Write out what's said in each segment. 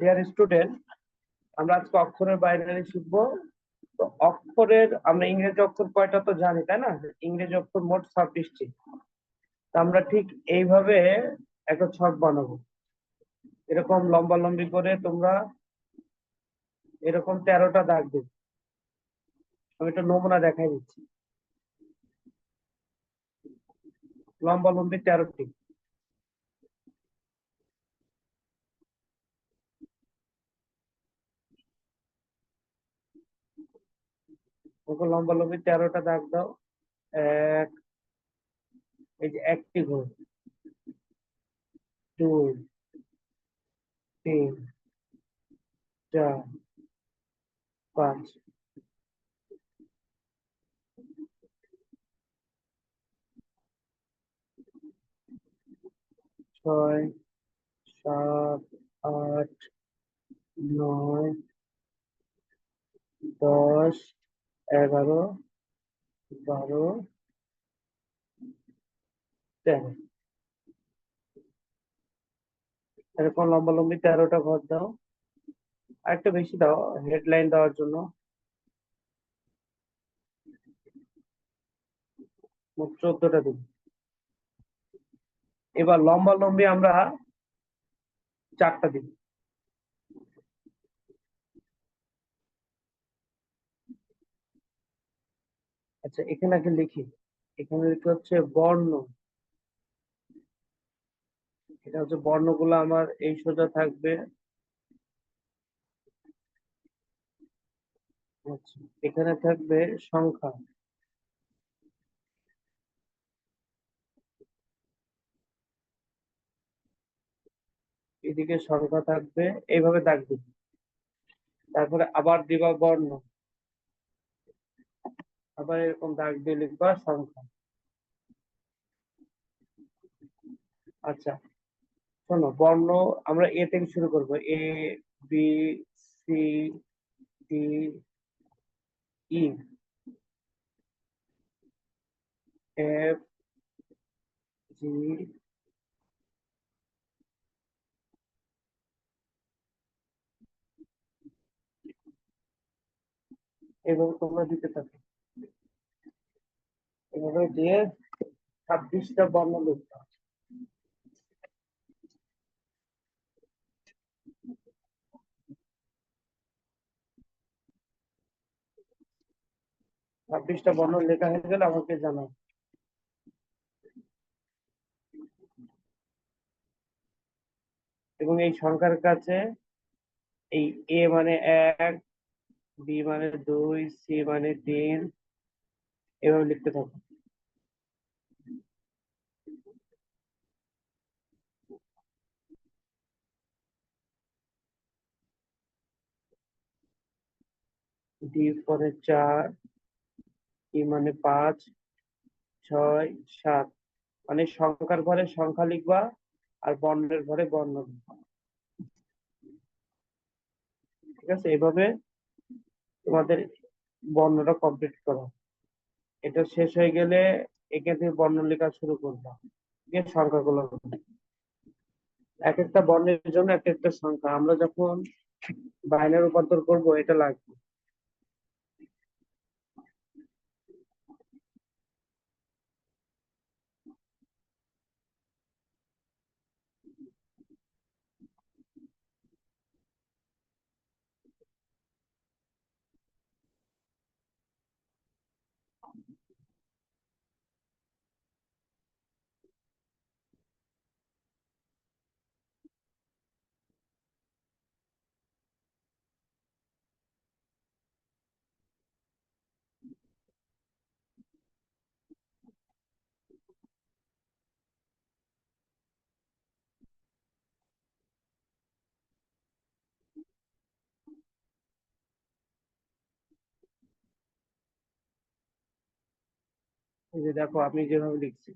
Dear student আমরা আজকে অক্ষরের বাইনারি শিখব। তো অক্ষরের, আমরা ইংরেজি অক্ষর কয়টা তো জানি, তাই না? ইংরেজি অক্ষর মোট ছাব্বিশটি। তো আমরা ঠিক এইভাবে একটা ছক বানাবো। এরকম লম্বা লম্বি করে তোমরা এরকম তেরোটা দাগ দেবে। আমি একটা নমুনা দেখাই দিচ্ছি। লম্বা লম্বি তেরোটি। ওকে লম্বা লম্বি তেরোটা দাগ দাও। এক, এই যে একটি ঘর। দুই, তিন, চার, পাঁচ। ছয়, সাত, আট, নয়, দশ এগারো, বারো, তেরো। এরকম লম্বা লম্বি তেরোটা ঘর দাও। আর একটু বেশি দাও হেডলাইন দেওয়ার জন্য। চোদ্দটা দিন। এবার লম্বা লম্বি আমরা চারটা দিন। আচ্ছা এখানে আগে লিখি। এখানে লিখতে হচ্ছে বর্ণ। এটা হচ্ছে বর্ণগুলো আমার এই সোজা থাকবে। আচ্ছা এখানে থাকবে সংখ্যা। এদিকে সংখ্যা থাকবে, এইভাবে দিবে। তারপরে আবার দিবা বর্ণ। আবার এরকম দাগ দিয়ে লিখবা সংখ্যা। আচ্ছা শোনো, বর্ণ, আমরা এ থেকে শুরু করব। A B C D E F G এভাবে তোমরা দিতে থাকো। এভাবে দিয়ে ছাব্বিশটা বর্ণ লিখতে ছাব্বিশটা বর্ণ লেখা হয়ে গেলে আমাকে জানাও। এবং এই সংখ্যার কাছে এই এ মানে এক বি মানে দুই সি মানে তিন এভাবে লিখতে থাকো। ডি পরে চার, ই মানে পাঁচ, ছয়, সাত। মানে সংখ্যার ঘরে সংখ্যা লিখবা আর বর্ণের ঘরে বর্ণ ঠিক আছে? এভাবে তোমাদের বর্ণটা কমপ্লিট করো। এটা শেষ হয়ে গেলে এখান থেকে বর্ণ লেখা শুরু করব। সংখ্যাগুলো এক একটা বর্ণের জন্য এক একটা সংখ্যা। আমরা যখন বাইনের রূপান্তর করব, এটা লাগবে। যে দেখো, আমি যেভাবে লিখছি।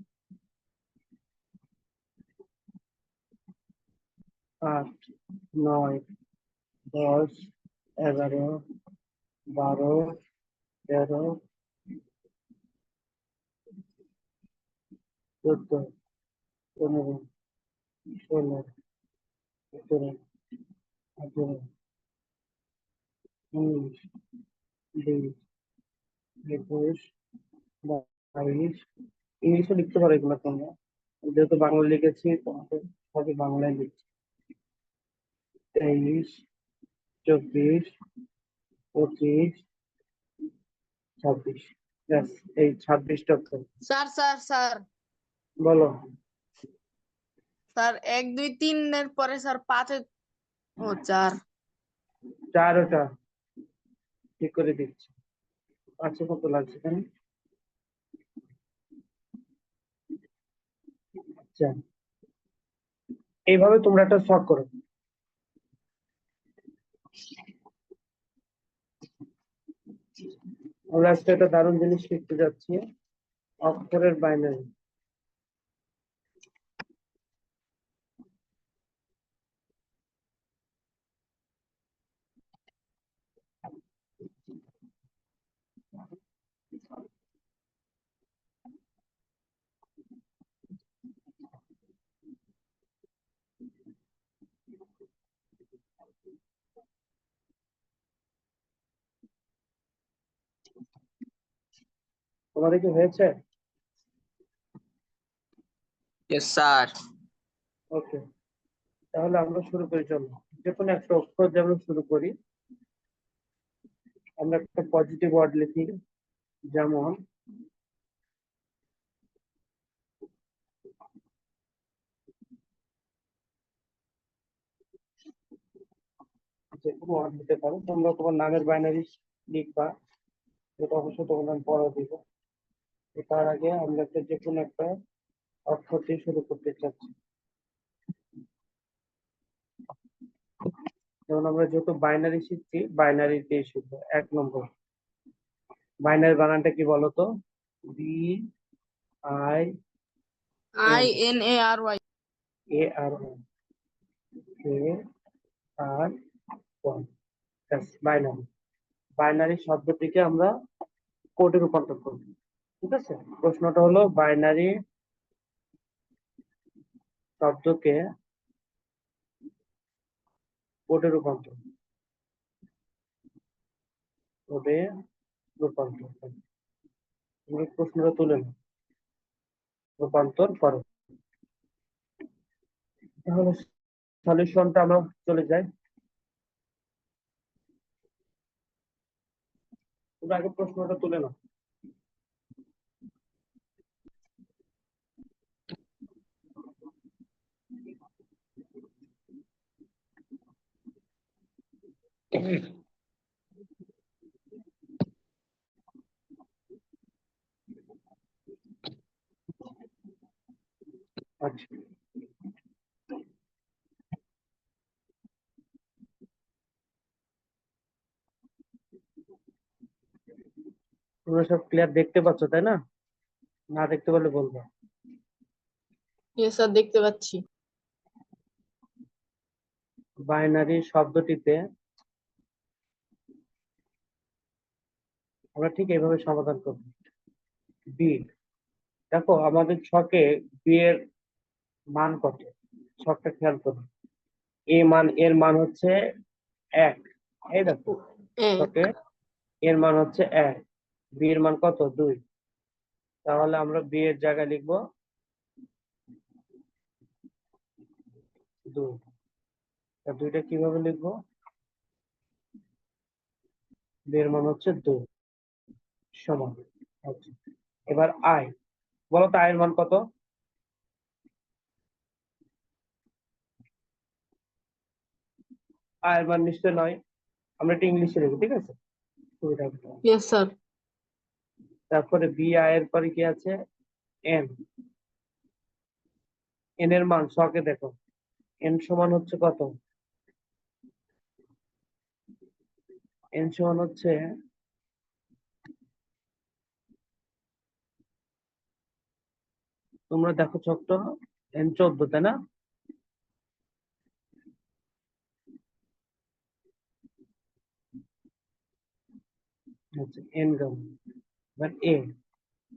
আট, নয়, দশ, এগারো, বারো, তেরো, চোদ্দ, পনেরো, ষোলো, সতেরো, আঠারো, উনিশ, বিশ, একুশ বাইশ ইংলিশে লিখতে পারো এগুলো তোমরা। যেহেতু বাংলা লিখেছি তোমাকে সবই বাংলায় লিখছি। তেইশ চব্বিশ পঁচিশ ছাব্বিশ। ব্যাস এই ছাব্বিশটা অক্ষর স্যার স্যার স্যার। বলো। স্যার এক দুই তিনের পরে স্যার পাঁচে ও চার। চার ওটা। ঠিক করে দিচ্ছি। পাঁচশো কত লাগছে এখানে? আচ্ছা। এইভাবে তোমরা একটা শখ করো। আমরা আজকে একটা দারুণ জিনিস শিখতে যাচ্ছি, অক্ষরের বাইনারি তোমাদের কি হয়েছে. ওকে তাহলে আমরা শুরু করি চলো। যে কোনো একটা অক্ষর দিয়ে আমরা শুরু করি। আমরা একটা পজিটিভ ওয়ার্ড লিখি যেমন যে কোনো ওয়ার্ড দিতে পারো। তোমরা তোমার নামের বাইনারি লিখবা। যেটা অবশ্যই তোমার নাম পড়া দিব। তো তার আগে আমরা একটা যে কোনো একটা অক্ষর দিয়ে শুরু করতে চাচ্ছি। যেমন আমরা যেহেতু বাইনারি শিখছি বাইনারি দিয়ে শিখব এক নম্বর। বাইনারি বানানটা কি বলতো? B I I N A R Y A R A R one binary binary শব্দটিকে আমরা কোডে রূপান্তর করব। ঠিক আছে? প্রশ্নটা হলো বাইনারি শব্দকে কোডে রূপান্তর। কোডে রূপান্তর। প্রশ্নটা তুলে নাও। রূপান্তর করো। তাহলে সলিউশনটা আমরা চলে যাই। তুমি আগে প্রশ্নটা তুলে নাও আচ্ছা তোমরা সব ক্লিয়ার দেখতে পাচ্ছ তাই না? না দেখতে পারলে বলব। ইয়েস স্যার দেখতে পাচ্ছি। বাইনারি শব্দটিতে আমরা ঠিক এইভাবে সমাধান করব। বি দেখো আমাদের ছকে বি এর মান কত? ছকটা খেয়াল করো। এ মান এর মান হচ্ছে এক। এই দেখো ছকে এর মান হচ্ছে এক। বি এর মান কত? দুই। তাহলে আমরা বি এর জায়গায় লিখব দুই। তা দুইটা কীভাবে লিখব? বি এর মান হচ্ছে দুই। সমান। এবার আয় বলো তো আয়ের মান কত? আয়ের মান নিশ্চয় নয়। আমরা এটা ইংলিশে লিখি ঠিক আছে? স্যার তারপরে বি আয়ের পরে কি আছে? এন এন এর মান ছকে দেখো। এন সমান হচ্ছে কত? এন সমান হচ্ছে তোমরা দেখো ছকটা এন চোদ্দ, তাই না? আচ্ছা এন এ,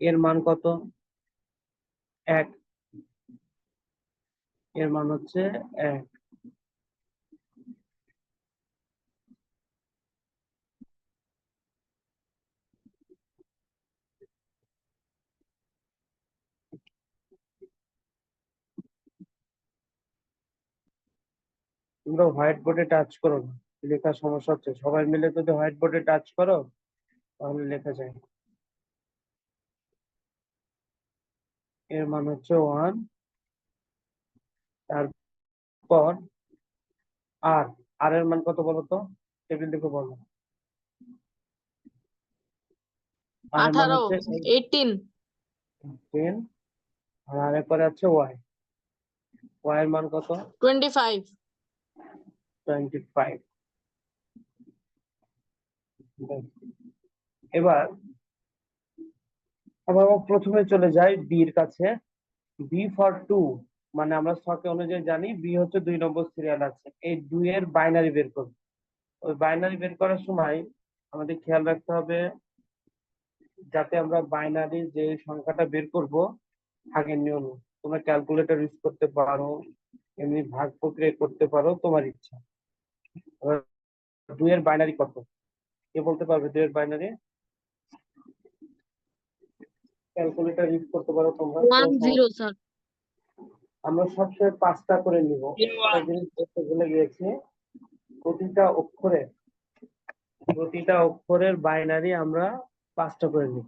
এর মান কত? এক। এর মান হচ্ছে এক। তোমরা হোয়াইট বোর্ডে টাচ করো না। লেখার সমস্যা হচ্ছে সবাই মিলে যদি হোয়াইট বোর্ডে টাচ করো তাহলে লেখা যায়। এর মান হচ্ছে ওয়ান তারপর আর আর এর মান কত বলো তো? টেবিল দেখে বলো। আঠারো এইটিন টেন আর আর এরপরে আছে ওয়াই ওয়াই এর মান কত? টোয়েন্টি ফাইভ এবার আমরা প্রথমে চলে যাই বির কাছে। বি ফর টু মানে আমরা ছকে অনুযায়ী জানি বি হচ্ছে দুই নম্বর সিরিয়াল আছে। এই দুই এর বাইনারি বের করব। ওই বাইনারি বের করার সময় আমাদের খেয়াল রাখতে হবে যাতে আমরা বাইনারি যে সংখ্যাটা বের করব, ভাগের নিয়ম। তোমরা ক্যালকুলেটর ইউজ করতে পারো, এমনি ভাগ প্রক্রিয়া করতে পারো, তোমার ইচ্ছা। দুইয়ের বাইনারি কত? কে বলতে পারবে দুইয়ের বাইনারি ক্যালকুলেটর ইউজ করতে পারো তোমরা। ওয়ান তো জিরো স্যার আমরা সবসময় পাঁচটা করে নিব। একটা জিনিস বলতে ভুলে গিয়েছি। প্রতিটা অক্ষরে প্রতিটা অক্ষরের বাইনারি আমরা পাঁচটা করে নিব।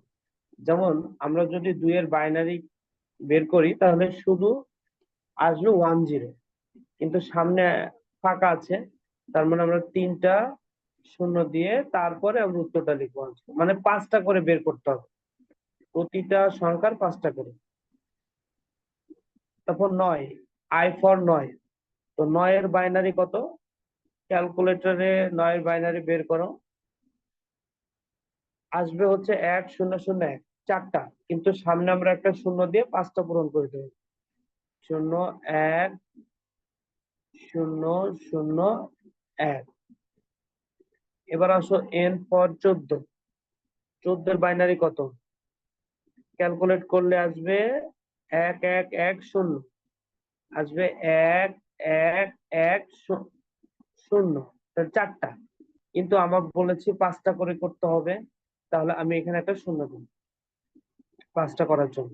যেমন আমরা যদি দুইয়ের বাইনারি বের করি তাহলে শুধু আসবে ওয়ান জিরো কিন্তু সামনে ফাঁকা আছে। তার মানে আমরা তিনটা শূন্য দিয়ে তারপরে আমরা উত্তরটা লিখব মানে পাঁচটা করে বের করতে হবে। প্রতিটা সংখ্যার পাঁচটা করে। তারপর নয় আই ফর নয়। তো নয়ের বাইনারি কত? ক্যালকুলেটরে নয়ের বাইনারি বের করো। আসবে হচ্ছে এক, শূন্য শূন্য, এক। চারটা। কিন্তু সামনে আমরা একটা শূন্য দিয়ে পাঁচটা পূরণ করে দেবো। শূন্য, এক, শূন্য শূন্য এক। এবার আসো এন ফর চোদ্দ। চোদ্দের বাইনারি কত? ক্যালকুলেট করলে আসবে এক এক এক, শূন্য। আসবে এক এক এক শূন্য। চারটা। কিন্তু আমার বলেছি পাঁচটা করে করতে হবে। তাহলে আমি এখানে একটা শূন্য দিই। পাঁচটা করার জন্য।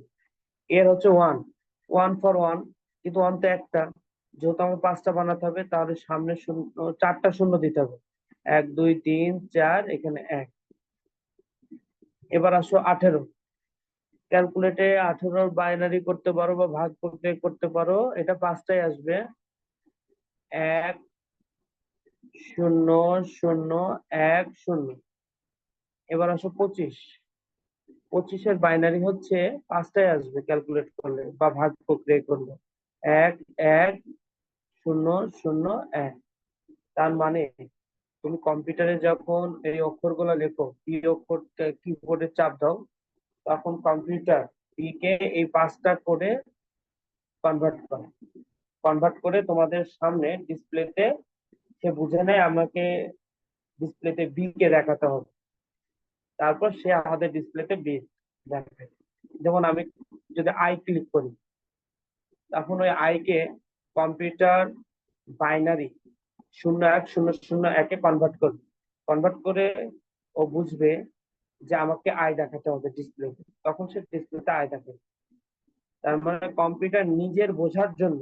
এর হচ্ছে ওয়ান ওয়ান ফর ওয়ান কিন্তু ওয়ান তো একটা। যেহেতু আমার পাঁচটা বানাতে হবে, তাহলে সামনে শূন্য, চারটা শূন্য দিতে হবে। এক, দুই, তিন, চার, এখানে এক। এবার আসো আঠেরো। ক্যালকুলেটে আঠেরোর বাইনারি করতে পারো বা ভাগ করতে করতে পারো, এটা পাঁচটাই আসবে। এক, শূন্য শূন্য, এক, শূন্য। এবার আসো পঁচিশ। পঁচিশের বাইনারি হচ্ছে পাঁচটাই আসবে ক্যালকুলেট করলে বা ভাগ প্রক্রিয়া করলে। এক এক শূন্য শূন্য, এক। তার মানে তুমি কম্পিউটারে যখন এই অক্ষরগুলো লেখো, কি অক্ষর কিবোর্ডে চাপ দাও, তখন কম্পিউটার কে এই পাঁচটা করে কনভার্ট করে। কনভার্ট করে তোমাদের সামনে ডিসপ্লেতে সে বুঝে নেয় আমাকে ডিসপ্লেতে বি কে দেখাতে হবে। তারপর সে আমাদের ডিসপ্লেতে বি দেখাবে যেমন আমি যদি আই ক্লিক করি, তখন ওই আই কে কম্পিউটার বাইনারি শূন্য এক, শূন্য শূন্য একে কনভার্ট করবে। কনভার্ট করে ও বুঝবে যে আমাকে আয় দেখাতে হবে ডিসপ্লেতে তখন সে ডিসপ্লেতে আয় দেখাবে। তার মানে কম্পিউটার নিজের বোঝার জন্য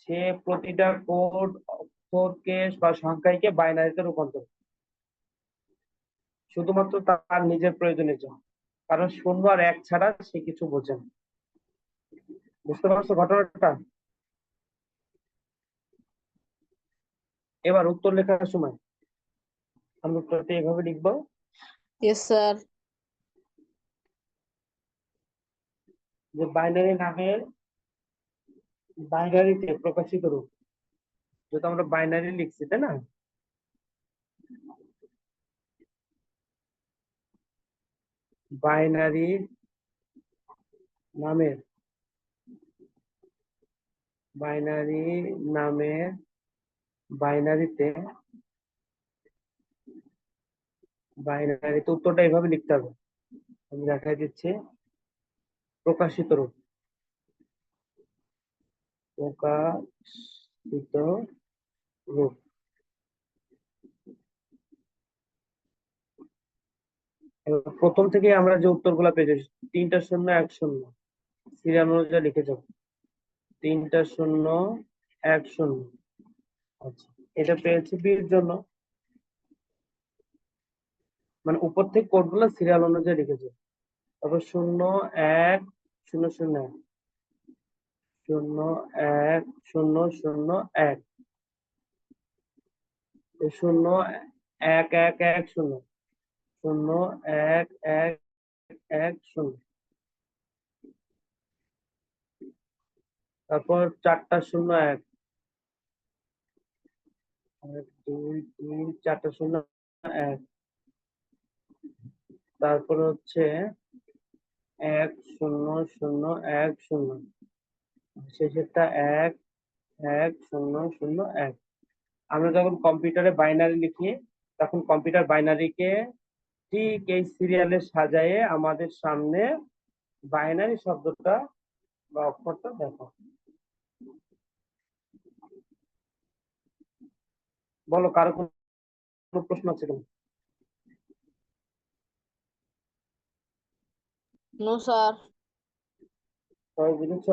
সে প্রতিটা কোড অক্ষরকে বা সংখ্যাকে বাইনারিতে রূপান্তর। শুধুমাত্র তার নিজের প্রয়োজনের জন্য। কারণ শূন্য আর এক ছাড়া সে কিছু বোঝে না। বুঝতে পারছ ঘটনাটা? এবার উত্তর লেখার সময়। আমরা উত্তরটা এভাবে লিখব। ইয়েস স্যার যে বাইনারি নামের বাইনারিতে প্রকাশিত রূপ। যেহেতু আমরা বাইনারি লিখছি তাই না? বাইনারি নামের বাইনারি নামের বাইনারিতে বাইনারিতে উত্তরটা এভাবে লিখতে হবে। আমি দেখাই দিচ্ছি। প্রকাশিত রূপ। প্রকাশিত রূপ। প্রথম থেকে আমরা যে উত্তরগুলো পেয়েছি তিনটা শূন্য, এক শূন্য। সিরিয়াল অনুযায়ী লিখে যাব। তিনটা শূন্য, এক শূন্য। এটা পেয়েছি বির জন্য। মানে উপর থেকে কোডগুলো সিরিয়াল অনুযায়ী লিখেছে তারপর শূন্য এক, শূন্য শূন্য এক। শূন্য এক, শূন্য শূন্য এক। শূন্য এক এক এক, শূন্য। শূন্য এক এক এক, শূন্য। তারপর চারটা শূন্য এক। এক দুই, চারটা শূন্য, এক। তারপর হচ্ছে এক, শূন্য শূন্য, এক, শূন্য। শেষেরটা এক এক, শূন্য শূন্য, এক। আমরা যখন কম্পিউটারে বাইনারি লিখি, তখন কম্পিউটার বাইনারিকে ঠিক এই সিরিয়ালে সাজায়ে আমাদের সামনে বাইনারি শব্দটা বা অক্ষরটা দেখো। বলো কারও কোনো প্রশ্ন আছে কিনা? No sir. সবাই বুঝেছ?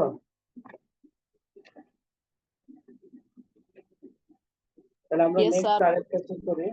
তাহলে আমরা নেক্সট আরেকটা চেক করি।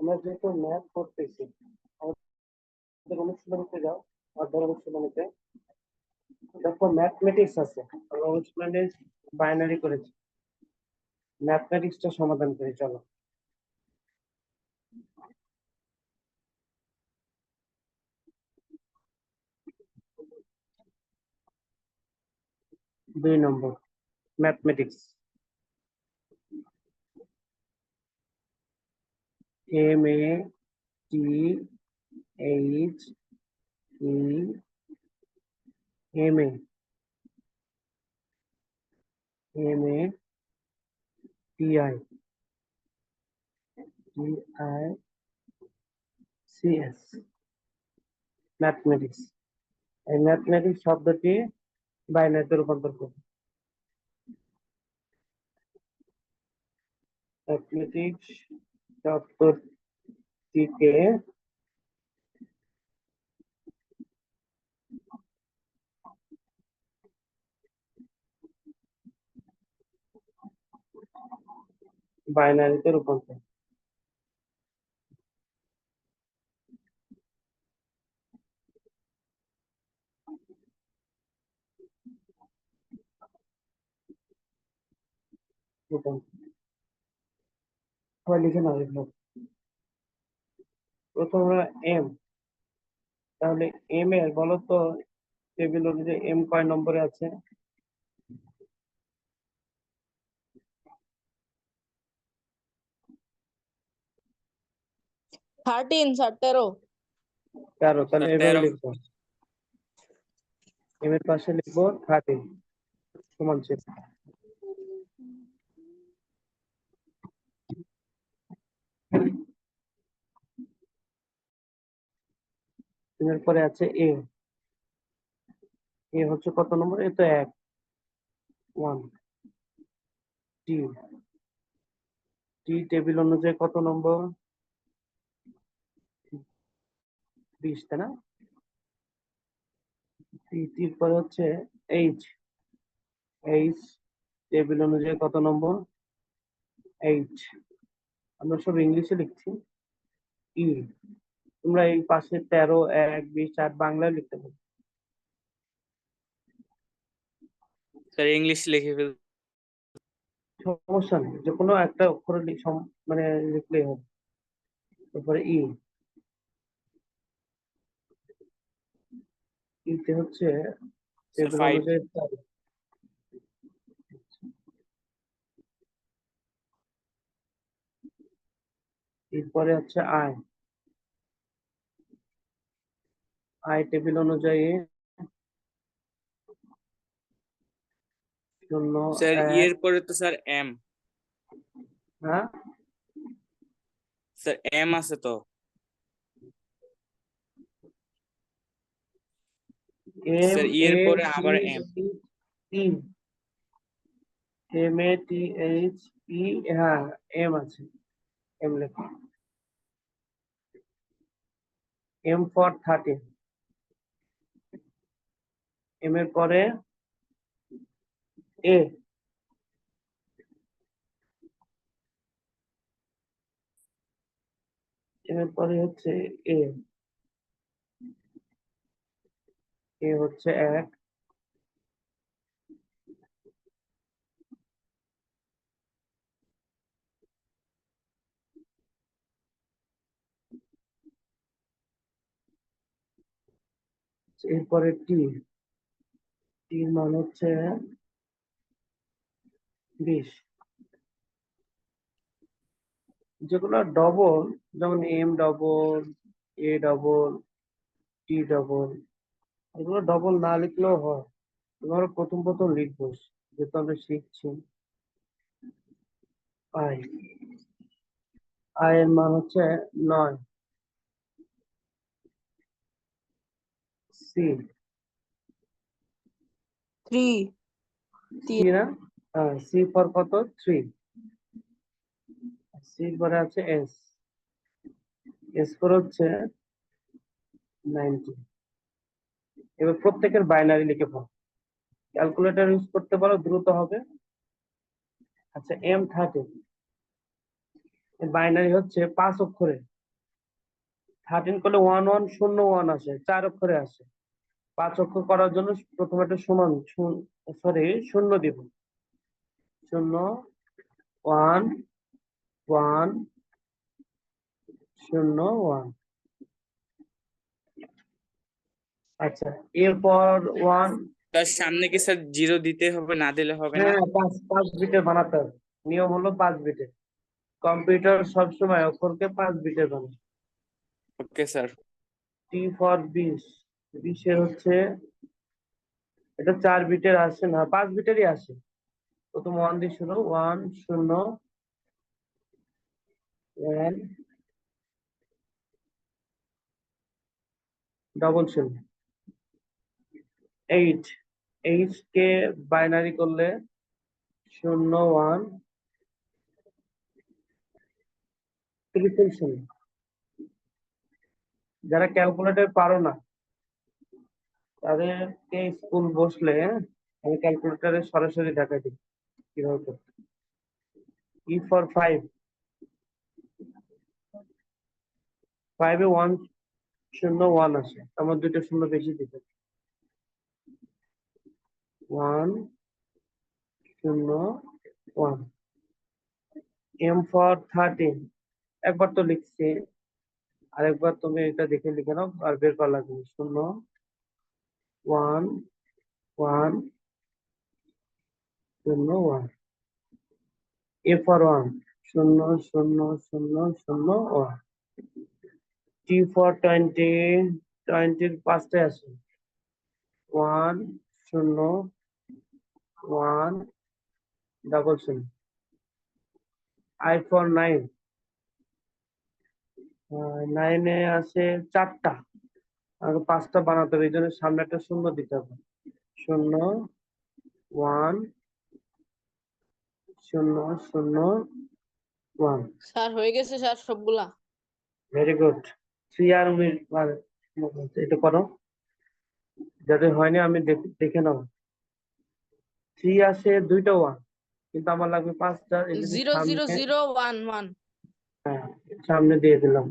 আমরা যেহেতু ম্যাথ করতেছি, আমাদের অনুশীলনীতে যাও অধ্যায় অনুশীলনীতে দেখো ম্যাথমেটিক্স আছে, আমরা অনুশীলনে বাইনারি করেছি। ম্যাথমেটিক্সটা সমাধান করি, চলো। দুই নম্বর mathematics M A T H E M A M A T I T I C S mathematics এই ম্যাথমেটিক্স শব্দটি বাইনারিতে রূপান্তর করব ম্যাথমেটিক্স শব্দটিকে বাইনারিতে রূপান্তর রূপান্তর সবাই লিখে নাও এগুলো। প্রথম এম তাহলে এম এর বলো তো টেবিল অনুযায়ী এম কয় নম্বরে আছে? থার্টিন স্যার তেরো। তেরো তাহলে লিখব। এম এর পাশে লিখব থার্টি সমান চিহ্ন এর পরে আছে এ এ হচ্ছে কত নম্বর? এ তো এক। ওয়ান টি টি টেবিল অনুযায়ী কত নম্বর? বিশ, তাই না? টির পরে হচ্ছে এইচ এইচ টেবিল অনুযায়ী কত নম্বর? এইট আমরা সব ইংলিশে লিখছি। ই তোমরা এই পাশে তেরো এক বিশ আট বাংলায় লিখতে পারো। স্যার ইংলিশ লিখে ফেল সমস্যা নেই যে কোনো একটা অক্ষরে মানে লিখলেই হবে। তারপরে ই। ইতে হচ্ছে. এরপরে হচ্ছে আয়। আয় টেবিল অনুযায়ী শূন্য স্যার ইয়ের পরে তো স্যার এম। হ্যাঁ? স্যার এম আছে তো। স্যার, এর পরে আবার। T M A T H E হ্যাঁ এম আছে। এম লেখো। M for thirteen. এম এর পরে এ এম এর পরে হচ্ছে এ এ হচ্ছে এক। এরপরে টি টির মান হচ্ছে বিশ। যেগুলো ডবল যেমন M double A double T double এগুলো ডবল না লিখলেও হয়। তোমার প্রথম প্রথম লিখব, যেহেতু আমরা শিখছি। আই আই এর মান হচ্ছে নয়। সি সি ফর আছে এস এস ফর হচ্ছে নাইনটি এবার প্রত্যেকের বাইনারি লিখে পাও ক্যালকুলেটর ইউজ করতে পারো, দ্রুত হবে। আচ্ছা এম থার্টি বাইনারি হচ্ছে পাঁচ অক্ষরে। থার্টিন করলে ওয়ান ওয়ান শূন্য ওয়ান আসে, চার অক্ষরে আসে। পাঁচ অক্ষর করার জন্য প্রথমে একটা সমান সরি শূন্য দিব। শূন্য ওয়ান ওয়ান শূন্য ওয়ান আচ্ছা এরপর ওয়ান তার সামনে কি স্যার জিরো দিতে হবে না দিলে হবে না? হ্যাঁ পাঁচ পাঁচ বিটের বানাতে হবে। নিয়ম হলো পাঁচ বিটের কম্পিউটার সবসময় অক্ষরকে পাঁচ বিটের বানায়। ওকে স্যার টি ফর বিশ বিশের হচ্ছে, এটা চার বিটের আসে না, পাঁচ বিটেরই আসে। প্রথম ওয়ান দিয়ে শুরু ওয়ান শূন্য ওয়ান ডবল শূন্য। এইট এইট কে বাইনারি করলে শূন্য ওয়ান ট্রিপল শূন্য। যারা ক্যালকুলেটর পারো না তাদেরকে স্কুল বসলে আমি ক্যালকুলেটরে সরাসরি দেখাই দিই, কীভাবে করতে ই ফর ফাইভ ফাইভে ওয়ান শূন্য ওয়ান আসে, আমার দুটো শূন্য বেশি দিতে ওয়ান শূন্য ওয়ান এম ফর থার্টিন একবার তো লিখছি, আরেকবার তুমি এটা দেখে লিখে নাও আর বের করা লাগবে। শূন্য ওয়ান ওয়ান শূন্য ওয়ান এ ফর ওয়ান শূন্য শূন্য শূন্য শূন্য ওয়ান টি ফর টোয়েন্টি টোয়েন্টির পাঁচটা আছে ওয়ান শূন্য ওয়ান ডাবল শূন্য আই ফর নাইন নাইনে আছে চারটা। আর পাঁচটা বানাতে হবে এই জন্য সামনে একটা শূন্য দিতে হবে। শূন্য ওয়ান শূন্য শূন্য ওয়ান স্যার হয়ে গেছে স্যার সবগুলা। ভেরি গুড থ্রি আর এটা করো। যাদের হয়নি আমি দেখ- নাও। থ্রি আসে দুইটা ওয়ান কিন্তু আমার লাগবে পাঁচটা zero zero zero one one হ্যাঁ সামনে দিয়ে দিলাম।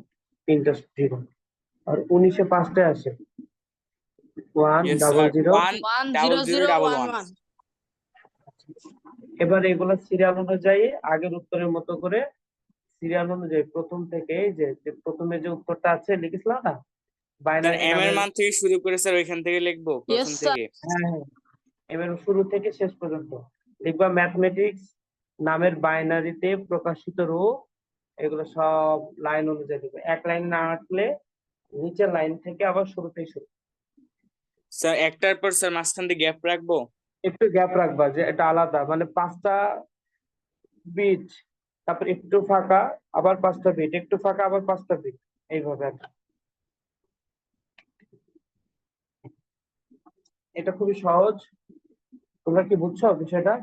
তিনটা জিরো আর উনিশে পাঁচটায় আসে। One double. জিরো এবার এগুলো সিরিয়াল অনুযায়ী আগের উত্তরের মতো করে সিরিয়াল অনুযায়ী প্রথম থেকে যে যে প্রথমে যে উত্তরটা আছে লিখেছিলাম না? বাইনারি এম এর মান থেকে শুরু করে স্যার ওইখান থেকে লিখব প্রথম sir. থেকে। হ্যাঁ এবার শুরু থেকে শেষ পর্যন্ত। লিখবা ম্যাথমেটিক্স নামের বাইনারিতে প্রকাশিত রূপ এগুলো সব লাইন অনুযায়ী লিখবে। এক লাইন না আঁকলে নিচের লাইন থেকে আবার শুরুতেই শুরু। স্যার একটার পর স্যার মাঝখান দিয়ে গ্যাপ রাখব? একটু গ্যাপ রাখবা যে এটা আলাদা মানে পাঁচটা বিট তারপর একটু ফাঁকা আবার পাঁচটা বিট একটু ফাঁকা আবার পাঁচটা বিট এইভাবে আর এটা খুবই সহজ। তোমরা কি বুঝছ বিষয়টা?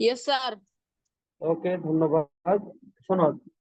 ইয়েস স্যার ওকে ধন্যবাদ। শোনো